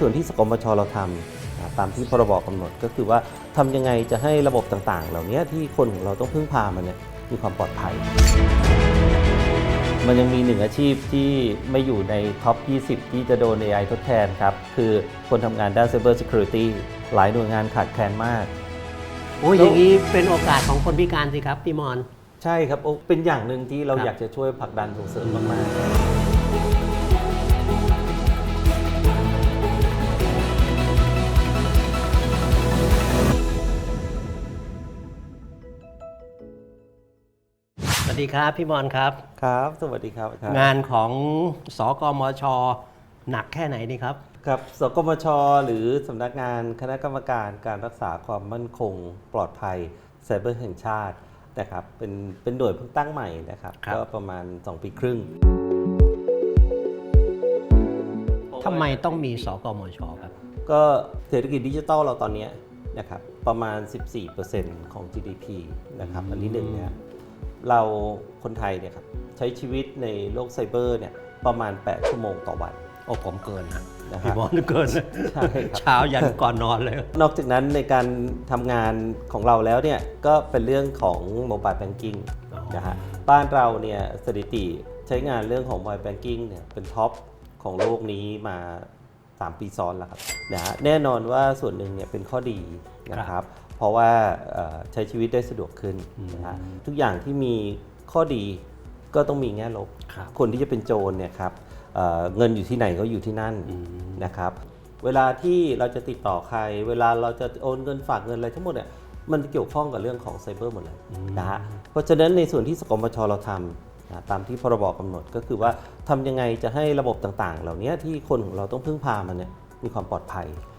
ส่วนที่สกมชเราทำนะตามที่พรบกำหนดก็คือว่าทำยังไงจะให้ระบบต่างๆ เหล่านี้ที่คนของเราต้องพึ่งพามันเนี่ยมีความปลอดภัย มันยังมีหนึ่งอาชีพที่ไม่อยู่ในท็อป 20 ที่จะโดน AI ทดแทนครับ คือคนทำงานด้าน Cyber Security หลายหน่วยงานขาดแคลนมาก โอ้ยอย่างนี้เป็นโอกาสของคนพิการสิครับพี่มอน ใช่ครับโอ้เป็นอย่างหนึ่งที่เราครับอยากจะช่วยผลักดันส่งเสริมมากส สดีครับพี่มอนครับๆครับ สวัสดีครับครับงานของสกมช หนักแค่ไหนนี่ครับ ครับสกมช หรือสำนักงานคณะกรรมการการรักษาความมั่นคง ปลอดภัยไซเบอร์แห่งชาตินะครับเป็นเป็นหน่วยเพิ่งตั้งใหม่นะครับครับ ก็ประมาณ 2 ปีครึ่ง ทำไมต้องมีสกมชครับ ก็เศรษฐกิจดิจิทัลเราตอนเนี้ยนะครับประมาณ 14%ของ GDP นะครับอันที่หนึ่งเนี่ย เราคนไทยเนี่ยครับใช้ชีวิตในโลกไซเบอร์เนี่ยประมาณ 8 ชั่วโมงต่อวัน โอ้ผมเกินนะนะพี่ฮะมอนเกินนะใช่ครับ เช้ายันก่อนนอนเลย นอกจากนั้นในการทำงานของเราแล้วเนี่ยก็เป็นเรื่องของโมบายแบงกิ้งอ๋อ นะฮะบ้านเราเนี่ยสถิติใช้งานเรื่องของโมบายแบงกิ้งเนี่ยเป็นท็อปของโลกนี้มา 3 ปีซ้อนแล้วครับนะฮะแน่นอนว่าส่วนหนึ่งเนี่ยเป็นข้อดีนะครับ เพราะว่าเอ่อใช้ชีวิตได้สะดวกขึ้นนะฮะทุกอย่างที่มีข้อดีก็ต้องมีแง่ลบครับคนที่จะเป็นโจรเนี่ยครับเอ่อเงินอยู่ที่ไหนก็อยู่ที่นั่นนะครับ เวลาที่เราจะติดต่อใคร เวลาเราจะโอนเงินฝากเงินอะไรทั้งหมดเนี่ยมันเกี่ยวข้องกับเรื่องของไซเบอร์หมดเลยนะฮะเพราะฉะนั้นในส่วนที่สกมชเราทำนะตามที่พรบกำหนดก็คือว่าทำยังไงจะให้ระบบต่างๆ เหล่านี้ที่คนของเราต้องพึ่งพามันเนี่ยมีความปลอดภัยอ่า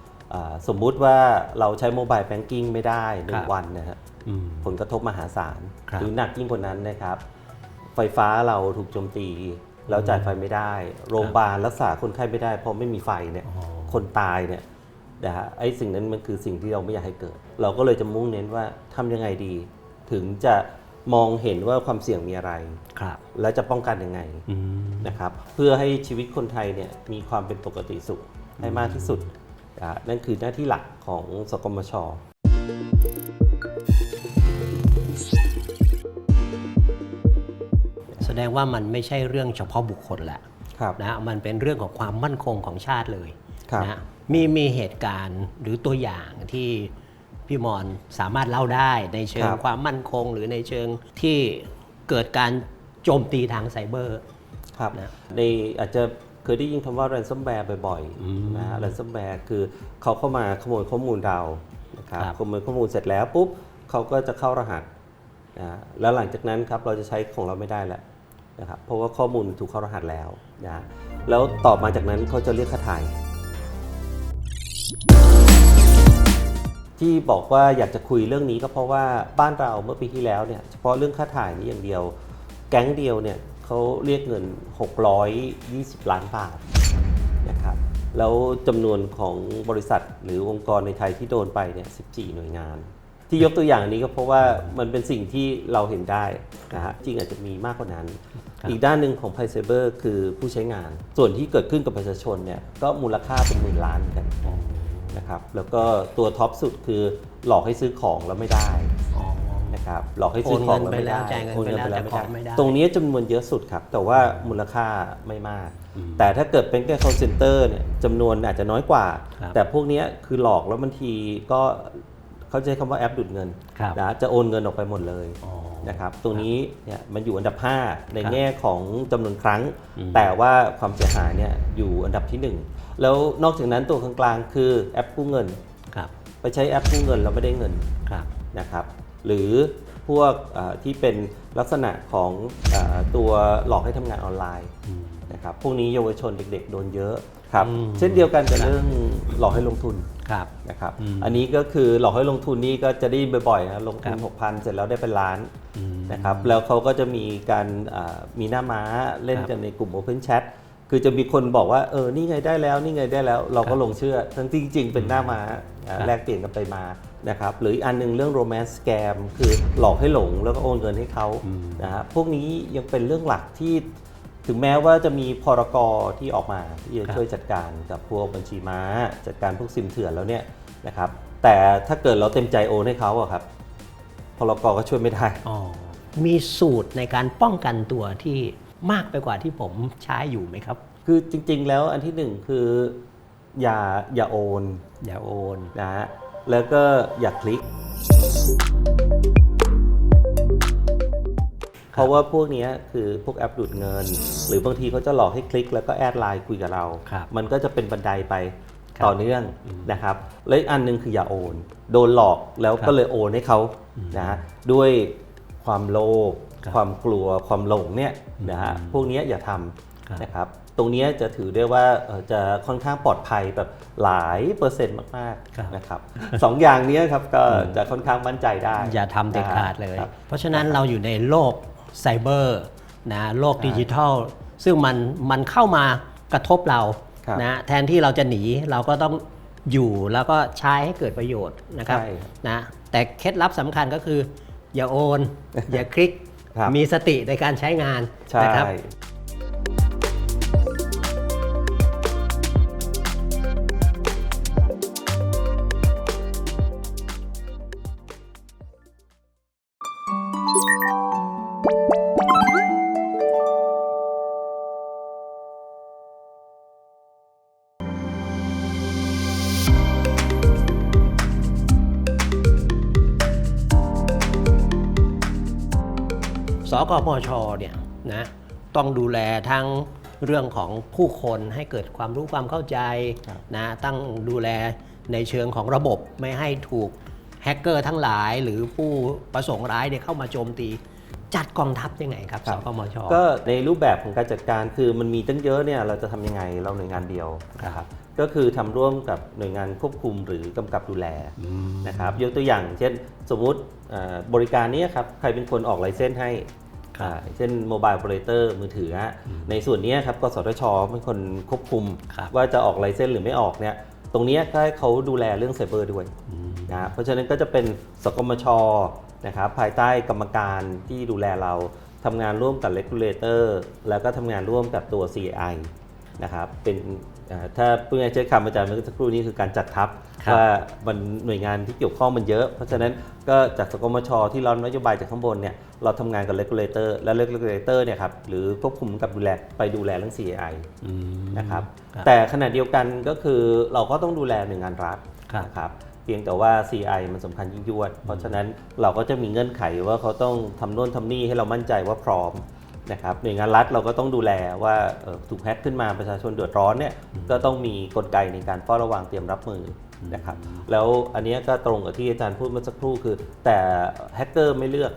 สมมุติว่าเราใช้โมบายแบงกิ้งไม่ได้หนึ่ครังบวันนะฮะอืมผลกระทบมหาศาลครับหรือหนักยิ่งกว่านั้นนะครับ ไฟฟ้าเราถูกโจมตี แล้วจ่ายไฟไม่ได้ โรงพยาบาลรักษาคนไข้ไม่ได้ เพราะไม่มีไฟเนี่ยอ๋อคนตายเนี่ยนะฮะไอ้สิ่งนั้นมันคือสิ่งที่เราไม่อยากให้เกิด เราก็เลยจะมุ่งเน้นว่าทำยังไงดี ถึงจะมองเห็นว่าความเสี่ยงมีอะไรครับ แล้วจะป้องกันยังไงอืมนะครับ เพื่อให้ชีวิตคนไทยเนี่ยมีความเป็นปกติสุขให้มากที่สุด นะฮะนั่นคือหน้าที่หลักของสกมชแสดงว่ามันไม่ใช่เรื่องเฉพาะบุคคลแหละครับนะมันเป็นเรื่องของความมั่นคงของชาติเลยครับนะมีมีเหตุการณ์หรือตัวอย่างที่พี่มอนสามารถเล่าได้ในเชิงความมั่นคง หรือในเชิงที่เกิดการโจมตีทางไซเบอร์ครับนะในอาจจะ เคยได้ยินคำว่า ransomware บ่อยอืมๆนะฮะ ransomware คือเขาเข้ามาขโมยข้อมูลเรานะครับครับขโมยข้อมูลเสร็จแล้วปุ๊บเขาก็จะเข้ารหัสนะฮะแล้วหลังจากนั้นครับเราจะใช้ของเราไม่ได้แล้วนะครับเพราะว่าข้อมูลถูกเข้ารหัสแล้วนะฮะแล้วต่อมาจากนั้นเขาจะเรียกค่าไถ่ที่บอกว่าอยากจะคุยเรื่องนี้ก็เพราะว่าบ้านเราเมื่อปีที่แล้วเนี่ยเฉพาะเรื่องค่าถ่ายนี้อย่างเดียว แก๊งเดียวเนี่ย เขาเรียกเงิน 620 ล้านบาทนะครับแล้วจำนวนของบริษัทหรือองค์กรในไทยที่โดนไปเนี่ย 14 หน่วยงาน ที่ยกตัวอย่างนี้ก็เพราะว่ามันเป็นสิ่งที่เราเห็นได้นะฮะจริงอาจจะมีมากกว่านั้นครับอีกด้านหนึ่งของ p พ c y b e r คือผู้ใช้งาน ส่วนที่เกิดขึ้นกับประชาชนเนี่ยก็มูลค่าเป็นหมื่นล้านเหมือนกันนะครับแล้วก็ตัวท็อปสุดคือหลอกให้ซื้อของแล้วไม่ได้อ๋อ นะครับหลอกให้ซื้อของแล้วไม่ได้โอนเงินไปแล้วจ่ายเงินไปแล้วแต่ของไม่ได้ตรงนี้จำนวนเยอะสุดครับ แต่ว่ามูลค่าไม่มากแต่ถ้าเกิดเป็นแค่ call center เนี่ยจำนวนอาจจะน้อยกว่า ครับ แต่พวกเนี้ยคือหลอกแล้วบางทีก็เขาใช้คำว่าแอปดูดเงินครับนะจะโอนเงินออกไปหมดเลยอ๋อ นะครับตรงนี้เนี่ยมันอยู่อันดับ 5 ในครับแง่ของจำนวนครั้ง อืม แต่ว่าความเสียหายเนี่ยอยู่อันดับที่1แล้วนอกจากนั้นตัวกลางๆคือแอปกู้เงิน ครับไปใช้แอปกู้เงินแล้วไม่ได้เงินครับ นะครับ หรือพวกเอ่อที่เป็นลักษณะของเออตัวหลอกให้ทำงานออนไลน์อืมนะครับพวกนี้เยาวชนเด็ก ๆ โดนเยอะครับอืมเช่นเดียวกันกับเรื่องหลอกให้ลงทุนครับนะครับอืมอันนี้ก็คือหลอกให้ลงทุนนี่ก็จะได้ยินบ่อยๆนะลงทุนครับ6,000 เสร็จแล้วได้เป็นล้านอืมนะครับแล้วเขาก็จะมีการอ่ามีหน้าม้าเล่นครับกันในกลุ่ม Open Chat คือจะมีคนบอกว่าเออนี่ไงได้แล้วนี่ไงได้แล้ว เราก็ลงเชื่อทั้งที่จริง ๆ เป็นหน้าม้าอ่าครับแลกเปลี่ยนกันไปมา นะครับหรืออีกอันหนึงเรื่อง romance scam คือหลอกให้หลงแล้วก็โอนเงินให้เขานะฮะพวกนี้ยังเป็นเรื่องหลักที่ถึงแม้ว่าจะมีพรกที่ออกมาที่จะครับช่วยจัดการกับพวกบัญชีม้า จัดการพวกซิมเถื่อนแล้วเนี่ยนะครับแต่ถ้าเกิดเราเต็มใจโอนให้เขาอะครับพรกก็ช่วยไม่ได้อ๋อมีสูตรในการป้องกันตัวที่มากไปกว่าที่ผมใช้อยู่ไหมครับ คือจริง ๆ แล้วอันที่หนึ่งคืออย่าอย่าโอน อย่าโอนนะฮะ แล้วก็อย่าคลิก เพราะว่าพวกเนี้ยคือพวกแอปดูดเงิน หรือบางทีเขาจะหลอกให้คลิกแล้วก็แอดไลน์คุยกับเราครับมันก็จะเป็นบันไดไปครับต่อเนื่องนะครับ และอีกอันหนึงคืออย่าโอน โดนหลอกแล้วครับก็เลยโอนให้เขานะฮะด้วยความโลภครับความกลัวความหลงเนี่ยนะฮะพวกเนี้ยอย่าทครับำนะครับ ตรงเนี้ยจะถือได้ว่าเอ่อจะค่อนข้างปลอดภัยแบบหลายเปอร์เซ็นต์มากครับๆนะครับสองอย่างเนี้ยครับก็จะค่อนข้างมั่นใจได้ อย่าทำเด็ดขาดเลยครับเพราะฉะนั้นเราอยู่ในโลกไซเบอร์นะโลกดิจิทัล ซึ่งมันมันเข้ามากระทบเราครับนะแทนที่เราจะหนีเราก็ต้องอยู่แล้วก็ใช้ให้เกิดประโยชน์นะครับใช่ครับนะแต่เคล็ดลับสำคัญก็คือ อย่าโอน อย่าคลิกครับมีสติในการใช้งานใช่นะครับ กปชเนี่ยนะต้องดูแลทั้งเรื่องของผู้คนให้เกิดความรู้ความเข้าใจครับนะตั้งดูแลในเชิงของระบบไม่ให้ถูกแฮกเกอร์ทั้งหลายหรือผู้ประสงค์ร้ายเนี่ยเข้ามาโจมตีจัดกองทัพยังไงครับครัสบกมชก็ในรูปแบบของการจัดการคือมันมีตั้งเยอะเนี่ยเราจะทำยังไงเราหน่วยงานเดียวนะครับก็คือทำร่วมกับหน่วยงานควบคุมหรือกำกับดูแลนะครับยกตัวอย่าง เช่นสมมุติเอ่อบริการเนี้ครับใครเป็นคนออกไลเซนส์ให้ครับอ่า เช่นโมบายโอเปอเรเตอร์มือถือฮะในส่วนเนี้ยครับกสทชเป็นคนควบคุมครับว่าจะออกไลเซนส์หรือไม่ออกเนี่ยตรงเนี้ยก็ให้เขาดูแลเรื่องไซเบอร์ด้วยนะเพราะฉะนั้นก็จะเป็นสกมชนะครับภายใต้กรรมการที่ดูแลเราทำงานร่วมกับ regulator แล้วก็ทำงานร่วมกับตัว CI นะครับเป็นอ่าถ้าเพื่อใช้คำอาจารย์เมื่อสักครู่นี้คือการจัดทัพครับว่ามันหน่วยงานที่เกี่ยวข้องมันเยอะ เพราะฉะนั้นก็จากสกมชที่เรานโยบายจากข้างบนเนี่ยเราทำงานกับ regulator และ regulator เนี่ยครับหรือควบคุมกับดูแลไปดูแลเรื่อง CI อืมนะครับครับแต่ขณะเดียวกันก็คือเราก็ต้องดูแลหน่วยงานรัฐครับนะครับเพียงแต่ว่า CI มันสำคัญยิ่งยวด เพราะฉะนั้นเราก็จะมีเงื่อนไขว่าเขาต้องทำโน่นทำนี่ให้เรามั่นใจว่าพร้อม นะครับหน่วยงานรัฐเราก็ต้องดูแลว่าเอ่อถูกแฮ็กขึ้นมาประชาชนเดือดร้อนเนี่ยก็ต้องมีกลไกในการเฝ้าระวังเตรียมรับมือนะครับแล้วอันเนี้ยก็ตรงกับที่อาจารย์พูดเมื่อสักครู่คือ แต่แฮกเกอร์ไม่เลือก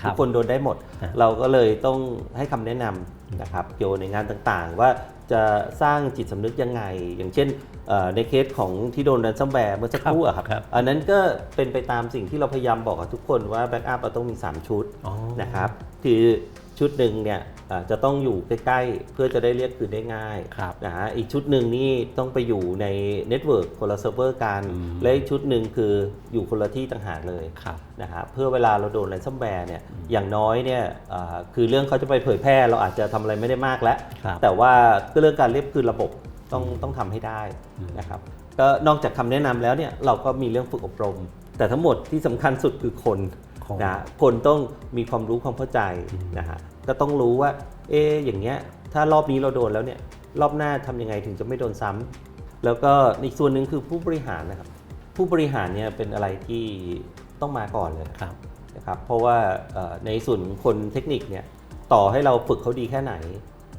ครับทุกคนโดนได้หมดครับเราก็เลยต้องให้คำแนะนำนะครับเกี่ยวในงานต่างๆ ว่าจะสร้างจิตสำนึกยังไง อย่างเช่นเอ่อในเคสของที่โดน r รนซัมแวร์เมื่อสักครู่อะครับครับ อันนั้นก็เป็นไปตามสิ่งที่เราพยายามบอกกับทุกคนว่าแบ็กอัพเราต้องมี 3 ชุดอ๋อนะครับ คือ ชุดหนึ่งเนี่ยอ่าจะต้องอยู่ใกล้ๆ เพื่อจะได้เรียกคืนได้ง่ายครับนะฮะอีกชุดหนึ่งนี่ต้องไปอยู่ในเน็ตเวิร์กคนละเซิร์ฟเวอร์กันอืมและอีกชุดหนึ่งคืออยู่คนละที่ต่างหากเลยครับนะฮะเพื่อเวลาเราโดนแรนซัมแวร์เนี่ยอย่างน้อยเนี่ยอ่าคือเรื่องเขาจะไปเผยแพร่เราอาจจะทำอะไรไม่ได้มากแล้วครับแต่ว่าก็เรื่องการเรียกคืนระบบต้องต้องทำให้ได้นะครับก็นอกจากคำแนะนำแล้วเนี่ยเราก็มีเรื่องฝึกอบรม แต่ทั้งหมดที่สำคัญสุดคือคนค นนะคนต้องมีความรู้ความเข้าใจนะฮะก็ต้องรู้ว่า เอ๊ะอย่างเงี้ยถ้ารอบนี้เราโดนแล้วเนี่ยรอบหน้าทำยังไงถึงจะไม่โดนซ้ำแล้วก็อีกส่วนหนึ่งคือผู้บริหารนะครับ ผู้บริหารเนี่ยเป็นอะไรที่ต้องมาก่อนเลยครับนะครับ เพราะว่าเอ่อในส่วนของคนเทคนิคเนี่ยต่อให้เราฝึกเขาดีแค่ไหน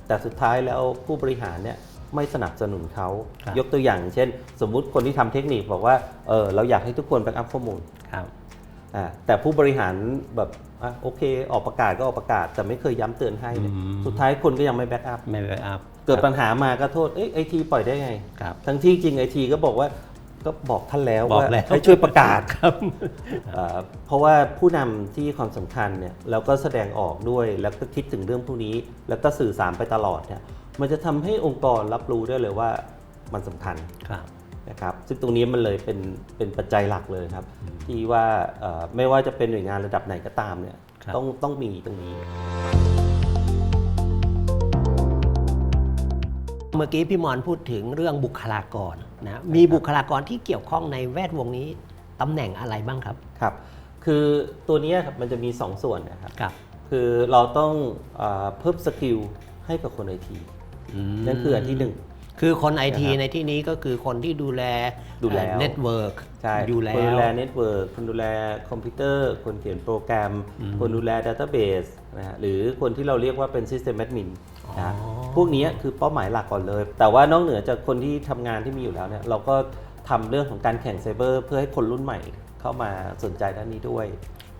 แต่สุดท้ายแล้วผู้บริหารเนี่ยไม่สนับสนุนเขาครับยกตัวอย่าง เช่น สมมุติคนที่ทำเทคนิคบอกว่าเออเราอยากให้ทุกคนแบ็กอัพข้อมูลครับอ่า แต่ผู้บริหารแบบอะโอเค ออกประกาศก็ออกประกาศ แต่ไม่เคยย้ำเตือนให้เนี่ยอืมสุดท้ายคนก็ยังไม่แบ็กอัพไม่แบ็กอัพเกิดปัญหามาก็โทษเอ้ไอทีปล่อยได้ไงครับทั้งที่จริงไอทีก็บอกว่าก็บอกท่านแล้วบอกว่าแล้วให้ช่วยประกาศครับเอ่อเพราะว่าผู้นำที่ความสำคัญเนี่ยเราก็แสดงออกด้วยแล้วก็คิดถึงเรื่องพวกนี้ แล้วก็สื่อสารไปตลอดเนี่ยมันจะทำให้องค์กรรับรู้ได้เลยว่ามันสำคัญครับ นะครับซึ่งตรงนี้มันเลยเป็นเป็นปัจจัยหลักเลยครับ ที่ว่าเอ่อไม่ว่าจะเป็นหน่วยงานระดับไหนก็ตามเนี่ยครับต้องต้องมีตรงนี้ เมื่อกี้พี่มอนพูดถึงเรื่องบุคลากรนะมีบุคลากรที่เกี่ยวข้องในแวดวงนี้ตำแหน่งอะไรบ้างครับครับคือตัวเนี้ยครับมันจะมี 2 ส่วนนะครับครับคือเราต้องเออเพิ่มสกิลให้กับคนไอทีนั่นคืออันที่หนึ่ง คือคนไอทีนะครับในที่นี้ก็คือคนที่ดูแลดูแลเน็ตเวิร์กใช่อยู่แล้คนวดูแลเน็ตเวิร์กคนดูแลคอมพิวเตอร์ คนเขียนโปรแกรม คนดูแลดัตเตอร์เบสนะฮะหรือคนที่เราเรียกว่าเป็น System Admin นะฮะอ๋อพวกนี้คือเป้าหมายหลักก่อนเลย แต่ว่านอกเหนือจากคนที่ทำงานที่มีอยู่แล้วเนี่ยเราก็ทำเรื่องของการแข่งไซเบอร์ เพื่อให้คนรุ่นใหม่เข้ามาสนใจด้านนี้ด้วย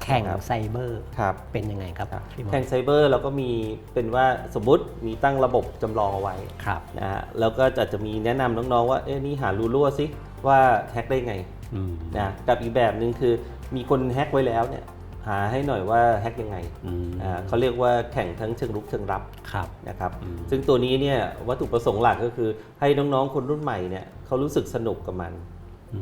แข่งครับไซเบอร์ครับเป็นยังไงครับครับพี่มอนแข่งไซเบอร์เราก็มีเป็นว่าสมมติมีตั้งระบบจำลองเอาไว้ครับนะฮะแล้วก็จะจะมีแนะนำน้องๆว่าเอ๊ะนี่หารูรั่วสิว่าแฮ็กได้ไงอืมนะกับอีกแบบหนึ่งคือมีคนแฮ็กไว้แล้วเนี่ยหาให้หน่อยว่าแฮ็กยังไงอืมอ่าเขาเรียกว่าแข่งทั้งเชิงรุกเชิงรับครับนะครับอืมซึ่งตัวนี้เนี่ยวัตถุประสงค์หลักก็คือให้น้องๆคนรุ่นใหม่เนี่ยเขารู้สึกสนุกกับมัน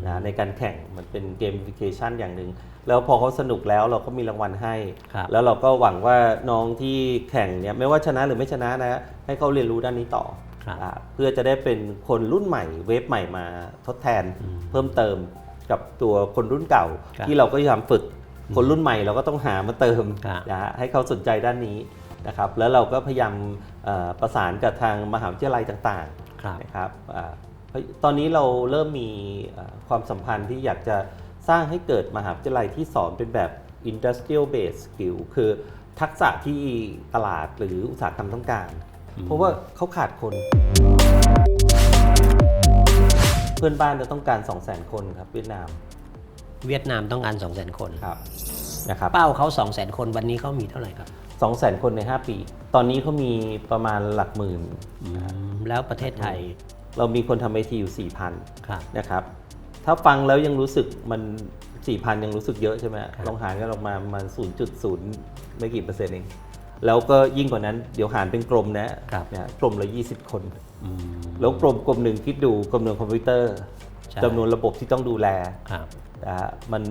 นะในการแข่งมันเป็นเกมฟิเคชันอย่างหนึ่งแล้วพอเขาสนุกแล้วเราก็มีรางวัลให้ครับแล้วเราก็หวังว่าน้องที่แข่งเนี่ยไม่ว่าชนะหรือไม่ชนะนะ ให้เขาเรียนรู้ด้านนี้ต่อครับอ่าเพื่อจะได้เป็นคนรุ่นใหม่เวฟใหม่มาทดแทนเพิ่มเติมกับตัวคนรุ่นเก่าครับที่เราก็พยายามฝึกคนรุ่นใหม่เราก็ต้องหามาเติมครับนะฮะให้เขาสนใจด้านนี้นะครับแล้วเราก็พยายามเอ่อประสานกับทางมหาวิทยาลัยต่างครับๆนะครับอ่าเฮ้ย ตอนนี้เราเริ่มมีเอ่อความสัมพันธ์ที่อยากจะสร้างให้เกิดมหาวิทยาลัยที่สอนเป็นแบบ industrial based skill คือทักษะที่ตลาดหรืออุตสาหกรรมต้องการ เพราะว่าเขาขาดคน เพื่อนบ้านจะต้องการ 2 0 0 0 0 0 คนครับเวียดนาม เวียดนามต้องการ 2 0 0 0 0 0 คนครับนะครับเป้าเขา2 0 0 0 0 0 คนวันนี้เขามีเท่าไหร่ครับ2 0 0 0 0 0 คนใน 5 ปี ตอนนี้เขามีประมาณหลักหมื่น แล้วประเทศไทย เรามีคนทำไอทีอยู่ครับ4,000นะครับ ถ้าฟังแล้วยังรู้สึกมัน4,000 ยังรู้สึกเยอะใช่ไหมครับลองหารกันออกมาประมาณ0.0 ไม่กี่เปอร์เซ็นต์เอง แล้วก็ยิ่งกว่านั้นเดี๋ยวหารเป็นกลมนะครับนะกลมละ 20 คนอืมแล้วกลมกลมหนึ่งคิดดูกลมหนึ่งคอมพิวเตอร์ใช่จำนวนระบบที่ต้องดูแลครับ นะฮะมัน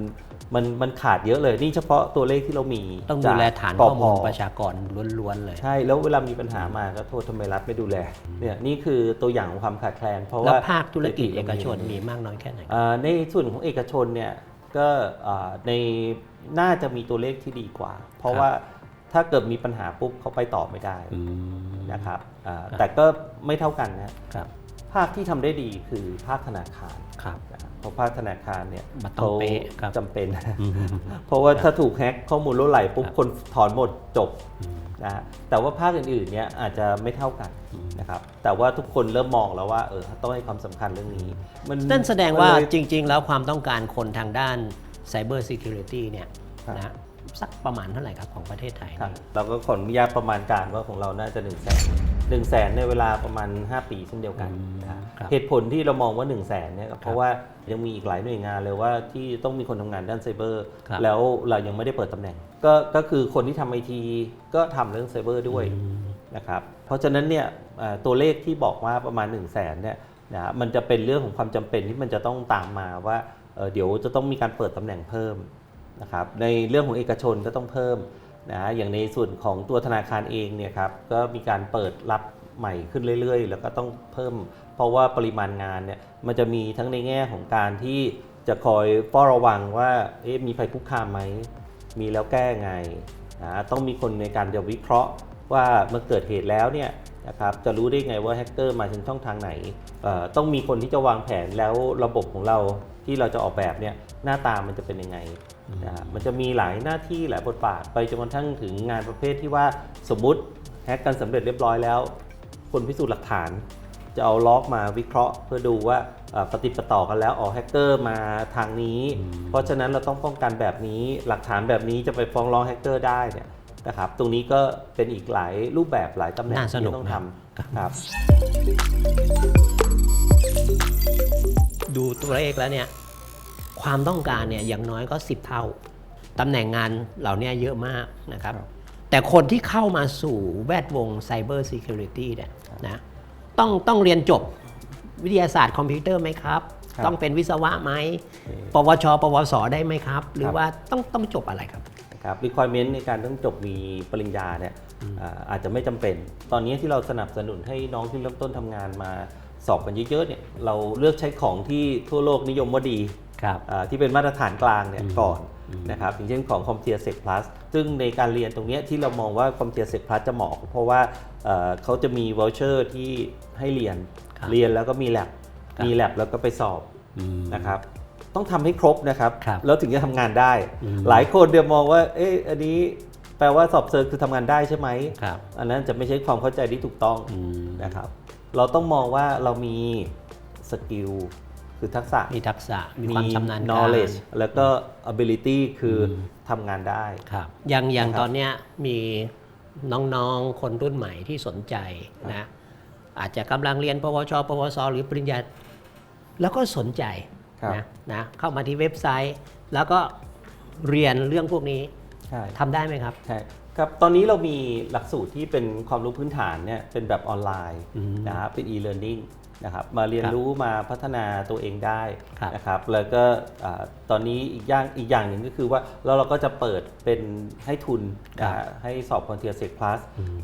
มันมันขาดเยอะเลยนี่เฉพาะตัวเลขที่เรามีต้องดูแลฐานจกข้อมูลกพประชากรล้วนๆเลย ใช่แล้วเวลามีปัญหามาก็โทษทำไมรัฐไม่ดูแลเนี่ยนี่คือตัวอย่างของความขาดแคลน เพราะแล้วว่าภาคธุรกิจศษเอฐกราชนมีมากน้อยแค่ไหนอ่าในส่วนของเอกชนเนี่ยก็อ่าในน่าจะมีตัวเลขที่ดีกว่า เพราะครับว่าถ้าเกิดมีปัญหาปุ๊บเขาไปต่อไม่ได้อืมนะครับอ่าครับแต่ก็ไม่เท่ากันนะครับ ภาคที่ทำได้ดีคือภาคธนาคารครับนะครับเพราะภาคธนาคารเนี่ยมันต้องเป๊ะครับจำเป็น เพราะว่าถ้าถูกแฮ็กข้อมูลล่วไหลปุ๊บครับคนถอนหมดจบนะฮะแต่ว่าภาคอื่นๆเนี่ยอาจจะไม่เท่ากันนะครับแต่ว่าทุกคนเริ่มมองแล้วว่าเออต้องให้ความสำคัญเรื่องนี้ มันั่นแสดงว่ามันเลยจริง ๆ แล้วความต้องการคนทางด้าน Cyber Security เนี่ยครับนะ สักประมาณเท่าไหร่ครับของประเทศไทยครับนี่เราก็ขออนุญาตประมาณการว่าของเราน่าจะ1นึ่งแสนหนึ่งแสนในเวลาประมาณ 5 ปีเช่นเดียวกันนะฮะครับเหตุผลที่เรามองว่า1นึ่งแสนเนี่ยก็เพราะว่ายังมีอีกหลายหน่วยงานเลยว่าที่ต้องมีคนทำงานด้านไซเบอร์ครับแล้วเรายังไม่ได้เปิดตำแหน่ง ก็ก็คือคนที่ทำไอทีก็ทำเรื่องไซเบอร์ด้วยนะครับเพราะฉะนั้นเนี่ยเอ่อตัวเลขที่บอกว่าประมาณ 1 0 0 0 0แสนเนี่ยนะฮะมันจะเป็นเรื่องของความจำเป็นที่มันจะต้องตามมาว่าเอ่อเดี๋ยวจะต้องมีการเปิดตำแหน่งเพิ่ม นะครับในเรื่องของเอกชนก็ต้องเพิ่มนะอย่างในส่วนของตัวธนาคารเองเนี่ยครับก็มีการเปิดรับใหม่ขึ้นเรื่อย ๆ แล้วก็ต้องเพิ่ม เพราะว่าปริมาณงานเนี่ยมันจะมีทั้งในแง่ของการที่จะคอยเฝ้าระวังว่าเอ๊ะมีภัยคุกคามไหม มีแล้วแก้ไงนะต้องมีคนในการจะวิเคราะห์ว่าเมื่อเกิดเหตุแล้วเนี่ยนะครับจะรู้ได้ไงว่าแฮกเกอร์มาทางช่องทางไหน ต้องมีคนที่จะวางแผนแล้วระบบของเราที่เราจะออกแบบเนี่ยหน้าตามันจะเป็นยังไง นะฮะมันจะมีหลายหน้าที่หลายบทบาทไปจนกระทั่งถึงงานประเภทที่ว่าสมมุติแฮกกันสำเร็จเรียบร้อยแล้ว คนพิสูจน์หลักฐาน จะเอาล็อกมาวิเคราะห์ เพื่อดูว่าเอ่อปฏิดปะต่อกันแล้วอ๋อแฮกเกอร์มาทางนี้ เพราะฉะนั้นเราต้องป้องกันแบบนี้หลักฐานแบบนี้จะไปฟ้องร้องแฮกเกอร์ได้เนี่ยนะครับตรงนี้ก็เป็นอีกหลายรูปแบบหลายตำแหน่งน่าสนุกที่ต้องนะทำครับ ดูตัวเลขแล้วเนี่ย ความต้องการเนี่ยอย่างน้อยก็ 10 เท่าตำแหน่งงานเหล่านี้เยอะมากนะครับครับแต่คนที่เข้ามาสู่แวดวง Cyber Security เนี่ยนะต้องต้องเรียนจบวิทยาศาสตร์คอมพิวเตอร์ไหมครับครับ ต้องเป็นวิศวะไหมปวช ปวส ได้ไหมครับ หรือว่าต้องต้องจบอะไรครับนะครับ requirement ในการต้องจบมีปริญญาเนี่ยอ่าอาจจะไม่จำเป็น ตอนนี้ที่เราสนับสนุนให้น้องที่เริ่มต้นทำงานมาสอบกันเยอะๆเนี่ยเราเลือกใช้ของที่ทั่วโลกนิยมว่าดีครับอ่า ที่เป็นมาตรฐานกลางเนี่ยก่อนนะครับอย่างเช่นของ c o m t i e r s e c Plus ซึ่งในการเรียนตรงเนี้ยที่เรามองว่า c o m t i e r s e c Plus จะเหมาะเพราะว่าเอ่อเขาจะมี voucher ที่ให้เรียนครับเรียนแล้วก็มี lab ครับมี lab แล้วก็ไปสอบอืมนะครับต้องทำให้ครบนะครับครับแล้วถึงจะทำงานได้อืมหลายคนเดี๋ยวมองว่าเอ๊ะอันนี้แปลว่าสอบเซอร์คือทำงานได้ใช่ไหมครับอันนั้นจะไม่ใช่ความเข้าใจที่ถูกต้องอืมนะครับเราต้องมองว่าเรามีสกิล คือทักษะ มีทักษะมีความชำนาญการ knowledge แล้วก็ ability คืออทำงานได้ ครับอย่างอย่างนะครับตอนเนี้ยมีน้องๆ คนรุ่นใหม่ที่สนใจนะ อาจจะกำลังเรียน ปวช ปวส หรือปริญญา แล้วก็สนใจครับนะนะเข้ามาที่เว็บไซต์ แล้วก็เรียนเรื่องพวกนี้ใช่ ทำได้ไหมครับ ใช่ครับ ตอนนี้เรามีหลักสูตรที่เป็นความรู้พื้นฐานเนี่ยเป็นแบบออนไลน์อืม นะครับเป็น e-learning นะครับมาเรียนครับรู้มาพัฒนาตัวเองได้ครับนะครับแล้วก็อ่าตอนนี้อีกอย่างอีกอย่างหนึ่งก็คือว่าเราเราก็จะเปิดเป็นให้ทุนนะฮะให้สอบคอนเทียเซกพลัส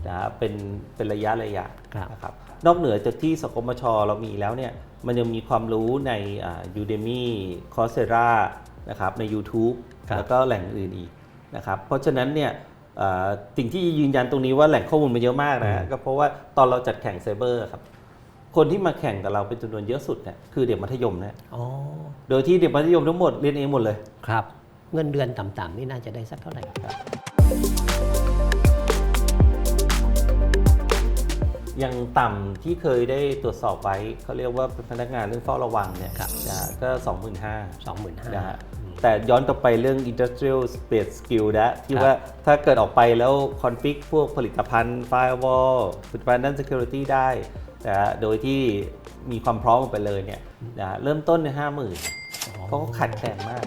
นะฮะเป็นเป็นระยะระยะครับนะครับนอกเหนือจากที่สกมชเรามีแล้วเนี่ยมันยังมีความรู้ในอ่า Udemy Coursera นะครับใน YouTube ครับแล้วก็แหล่งอื่นอีกนะครับเพราะฉะนั้นเนี่ยเอ่อสิ่งที่ยืนยันตรงนี้ว่าแหล่งข้อมูลมันเยอะมากนะฮะก็เพราะว่าตอนเราจัดแข่งไซเบอร์ครับ คนที่มาแข่งกับเราเป็นจำนวนเยอะสุดเนี่ยคือเด็กมัธยมนะอ๋อโดยที่เด็กมัธยมทั้งหมดเรียนเองหมดเลย ครับ เงินเดือนต่ำๆนี่น่าจะได้สักเท่าไหร่ครับ ยังต่ำที่เคยได้ตรวจสอบไว้เขาเรียกว่าเป็นพนักงานเรื่องเฝ้าระวังเนี่ยครับ นะฮะก็ 25,000 สองหมื่นห้า นะฮะแต่ย้อนกลับไปเรื่อง industrial space skill นะที่ครับ ว่าถ้าเกิดออกไปแล้ว config พวกผลิตภัณฑ์ firewall ผลิตภัณฑ์ด้าน security ได้ นะฮะโดยที่มีความพร้อมออกไปเลยเนี่ยนะฮะเริ่มต้นในห้าหมื่นเพราะเขาขัดแคลนมาก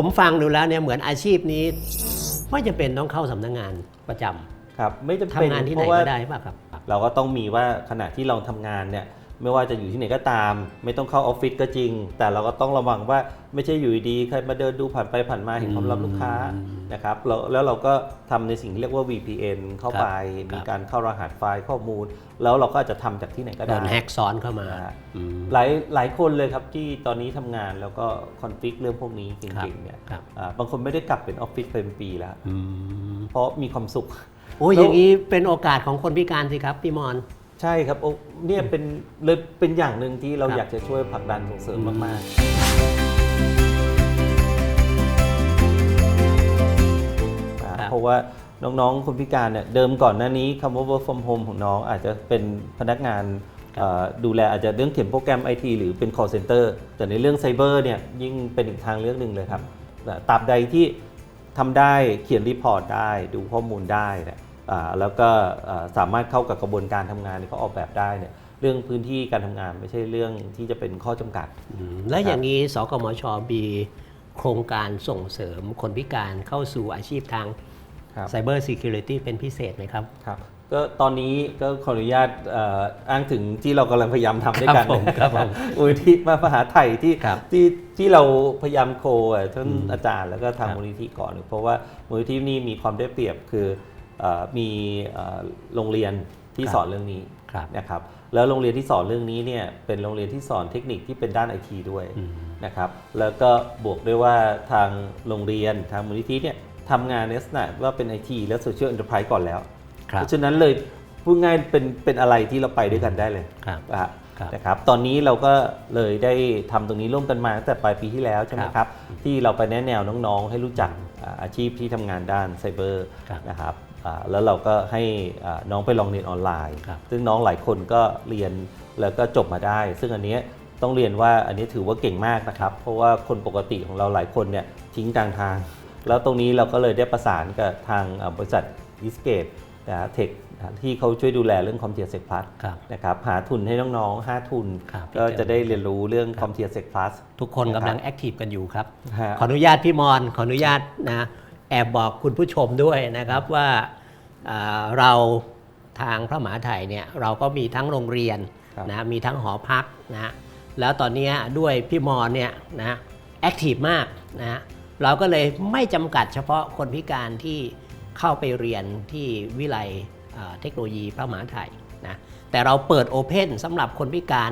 ผมฟังดูแล้วเนี่ยเหมือนอาชีพนี้ ไม่จำเป็นต้องเข้าสำนักงานประจำครับไม่จำทำเป็นงานที่ไหเพนราะว่าก็ได้ป่ะครับ เราก็ต้องมีว่าขณะที่เราทำงานเนี่ย ไม่ว่าจะอยู่ที่ไหนก็ตาม ไม่ต้องเข้าออฟฟิศก็จริง แต่เราก็ต้องระวังว่าไม่ใช่อยู่ดีๆใครมาเดินดูผ่านไปผ่านมาเห็นความรับลูกค้านะครับแล้วแล้วเราก็ทำในสิ่งที่เรียกว่า VPN เข้าไปครับมีการเข้ารหัสไฟล์ข้อมูล แล้วเราก็อาจจะทำจากที่ไหนก็โดได้นแฮกซ้อนเข้ามานะฮะอืมหลายหลายคนเลยครับที่ตอนนี้ทำงานแล้วก็คอนฟิกเรื่องพวกนี้จครับริงๆเนี่ยครับอ่าบางคนไม่ได้กลับเป็นออฟฟิศเป็นปีแล้วอืมเพราะมีความสุขโอ้ยแล้วอย่างนี้เป็นโอกาสของคนพิการสิครับพี่มอน ใช่ครับโอ้เนี่ยเป็นเลยเป็นอย่างหนึ่งที่เราครับอยากจะช่วยผลักดันส่งเสริมมากๆอ่าเพราะว่าน้องๆคนพิการเนี่ยเดิมก่อนหน้านี้คำว่า work from home ของน้องอาจจะเป็นพนักงานเอ่อดูแลอาจจะเรื่องเขียนโปรแกรมไอทีหรือเป็น call center แต่ในเรื่องไซเบอร์เนี่ยยิ่งเป็นอีกทางเลือกหนึ่งเลยครับแต่ตราบใดที่ทำได้เขียนรีพอร์ตได้ดูข้อมูลได้เนี่ยอ่า แล้วก็อ่าสามารถเข้ากับกระบวนการทำงานที่เขาออกแบบได้เนี่ยเรื่องพื้นที่การทำงานไม่ใช่เรื่องที่จะเป็นข้อจำกัดอืมและอย่างนี้สกมชมีโครงการส่งเสริมคนพิการเข้าสู่อาชีพทางครับไซเบอร์ซิเคียวริตี้เป็นพิเศษไหมครับครับก็ตอนนี้ก็ขออนุญาตเอ่ออ้างถึงที่เรากำลังพยายามทำด้วยกันครับผมครับผมมูลที่มหาไทยที่ครับที่ที่เราพยายามโคอะท่านอาจารย์แล้วก็ทางครับมูลนิธิก่อน เพราะว่ามูลนิธินี่มีความได้เปรียบคือเอ่อ มีเอ่อโรงเรียนที่ครับสอนเรื่องนี้ครับนะครับแล้วโรงเรียนที่สอนเรื่องนี้เนี่ยเป็นโรงเรียนที่สอนเทคนิคที่เป็นด้านไอทีด้วยอืมนะครับแล้วก็บวกด้วยว่าทางโรงเรียนทางมูลนิธิเนี่ยทำงานในลักษณะว่าเป็นไอทีและโซเชียล n อน e r p r i s e ก่อนแล้วครับเพราะฉะนั้นเลยพูดง่ายเป็นเป็นอะไรที่เราไปด้วยกันได้เลยครับนะฮะครับนะครับตอนนี้เราก็เลยได้ทำตรงนี้ร่วมกันมาตั้งแต่ปลายปีที่แล้วใช่ไหมครับครับที่เราไปแนะแนวน้องๆ ให้รู้จักอ่าอาชีพที่ทำงานด้านไซเบอร์ครับนะครับอ่า แล้วเราก็ให้อ่าน้องไปลองเรียนออนไลน์ครับซึ่งน้องหลายคนก็เรียนแล้วก็จบมาได้ ซึ่งอันเนี้ยต้องเรียนว่าอันนี้ถือว่าเก่งมากนะครับ เพราะว่าคนปกติของเราหลายคนเนี่ยทิ้งกลางทาง แล้วตรงนี้เราก็เลยได้ประสานกับทางอ่าบริษัทอิสเกตนะเทคนะที่เขาช่วยดูแลเรื่องคอมเทียเซกพลัสครับนะครับหาทุนให้น้องๆ 5 ทุนครับก็จะได้เรียนรู้เรื่องคอมเทียเซกพลัสทุกคนกำลังแอคทีฟกันอยู่ครับฮะขออนุญาตพี่มอน ขออนุญาตนะแอบบอกคุณผู้ชมด้วยนะครับว่าอ่า เราทางพระมหาไทยเนี่ยเราก็มีทั้งโรงเรียนครับนะมีทั้งหอพักนะแล้วตอนเนี้ยด้วยพี่มอนเนี่ยนะแอคทีฟมากนะเราก็เลยไม่จำกัดเฉพาะคนพิการที่เข้าไปเรียนที่วิไลอ่าเทคโนโลยีพระมหาไทยนะแต่เราเปิดโอเพนสำหรับคนพิการ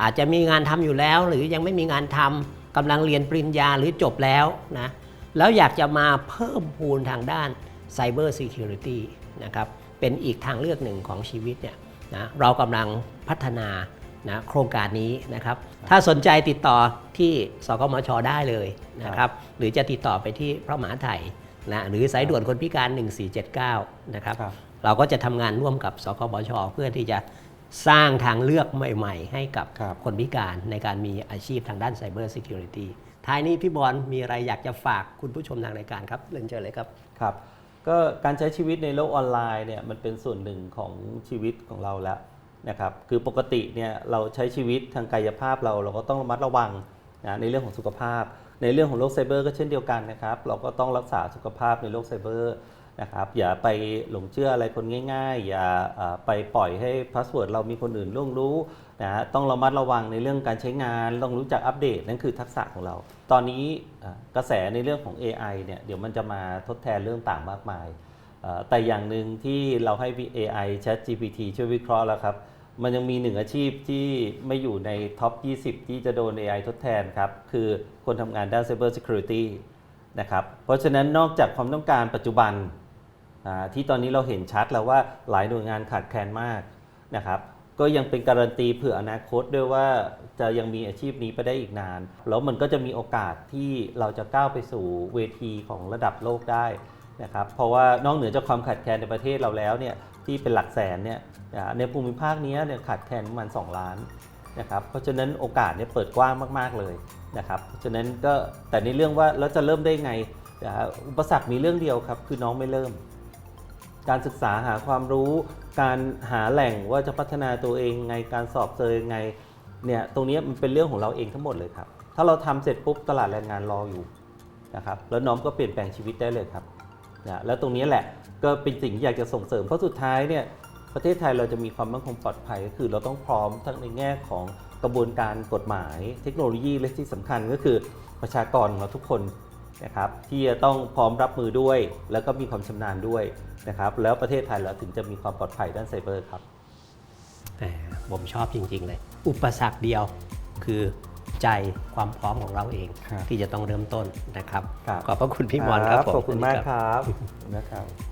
อาจจะมีงานทำอยู่แล้ว หรือยังไม่มีงานทำกำลังเรียนปริญญาหรือจบแล้วนะแล้วอยากจะมาเพิ่มพูนทางด้าน Cyber Security นะครับเป็นอีกทางเลือกหนึ่งของชีวิตเนี่ยนะเรากำลังพัฒนานะโครงการนี้นะครับ ถ้าสนใจติดต่อที่สกมชได้เลยนะครับหรือจะติดต่อไปที่พระมหาไทยนะหรือสายด่วนคนพิการ 1479 นะครับครับเราก็จะทำงานร่วมกับสคบชเพื่อที่จะสร้างทางเลือกใหม่ ๆ ให้กับครับคนพิการในการมีอาชีพทางด้าน Cyber Security ท้ายนี้พี่บอลมีอะไรอยากจะฝากคุณผู้ชมทางรายการครับเรียนเชิญเลยครับครับ ก็การใช้ชีวิตในโลกออนไลน์เนี่ยมันเป็นส่วนหนึ่งของชีวิตของเราแล้วนะครับคือปกติเนี่ยเราใช้ชีวิตทางกายภาพเราเราก็ต้องระมัดระวังนะในเรื่องของสุขภาพ ในเรื่องของโลกไซเบอร์ก็เช่นเดียวกันนะครับ เราก็ต้องรักษาสุขภาพในโลกไซเบอร์นะครับอย่าไปหลงเชื่ออะไรคนง่าย ๆ อย่าอ่าไปปล่อยให้พาสเวิร์ดเรามีคนอื่นล่วงรู้ นะฮะต้องระมัดระวังในเรื่องการใช้งานต้องรู้จักอัปเดตนั่นคือทักษะของเรา ตอนนี้กระแสในเรื่องของ AI เนี่ยเดี๋ยวมันจะมาทดแทนเรื่องต่างมากมาย แต่อย่างหนึ่งที่เราให้ AI Chat GPT ช่วยวิเคราะห์แล้วครับ มันยังมีหนึ่งอาชีพที่ไม่อยู่ในท็อป 20 ที่จะโดน AI ทดแทนครับ คือคนทำงานด้าน Cyber Security นะครับเพราะฉะนั้นนอกจากความต้องการปัจจุบันที่ตอนนี้เราเห็นชัดแล้วว่าหลายหน่วยงานขาดแคลนมากนะครับ ก็ยังเป็นการันตีเผื่ออนาคตด้วยว่าจะยังมีอาชีพนี้ไปได้อีกนาน แล้วมันก็จะมีโอกาสที่เราจะก้าวไปสู่เวทีของระดับโลกได้นะครับเพราะว่านอกเหนือจากความขาดแคลนในประเทศเราแล้วเนี่ยที่เป็นหลักแสนเนี่ยในภูมิภาคนี้เนี่ยขาดแคลนประมาณ2ล้านนะครับเพราะฉะนั้นโอกาสเนี่ยเปิดกว้างมากๆเลยนะครับเพราะฉะนั้นก็แต่ในเรื่องว่าแล้วจะเริ่มได้ไงอุปสรรคมีเรื่องเดียวครับคือน้องไม่เริ่ม การศึกษาหาความรู้ การหาแหล่งว่าจะพัฒนาตัวเองไงการสอบเจอยังไงเนี่ยตรงนี้มันเป็นเรื่องของเราเองทั้งหมดเลยครับ ถ้าเราทำเสร็จปุ๊บตลาดแรงงานรออยู่นะครับแล้วน้องก็เปลี่ยนแปลงชีวิตได้เลยครับนะแล้วตรงนี้แหละก็เป็นสิ่งที่อยากจะส่งเสริมเพราะสุดท้ายเนี่ยประเทศไทยเราจะมีความมั่นคงปลอดภัยก็คือเราต้องพร้อมทั้งในแง่ของกระบวนการกฎหมาย เทคโนโลยีและที่สำคัญก็คือประชากรของเราทุกคน นะครับที่จะต้องพร้อมรับมือด้วย แล้วก็มีความชำนาญด้วยนะครับแล้วประเทศไทยเราถึงจะมีความปลอดภัยด้านไซเบอร์ครับแหมผมชอบจริง ๆ เลย อุปสรรคเดียวคือใจความพร้อมของเราเองครับที่จะต้องเริ่มต้นนะครับครับขอบพระคุณพี่มอนครับผมขอบคุณมากสวัสดีครับนะครับ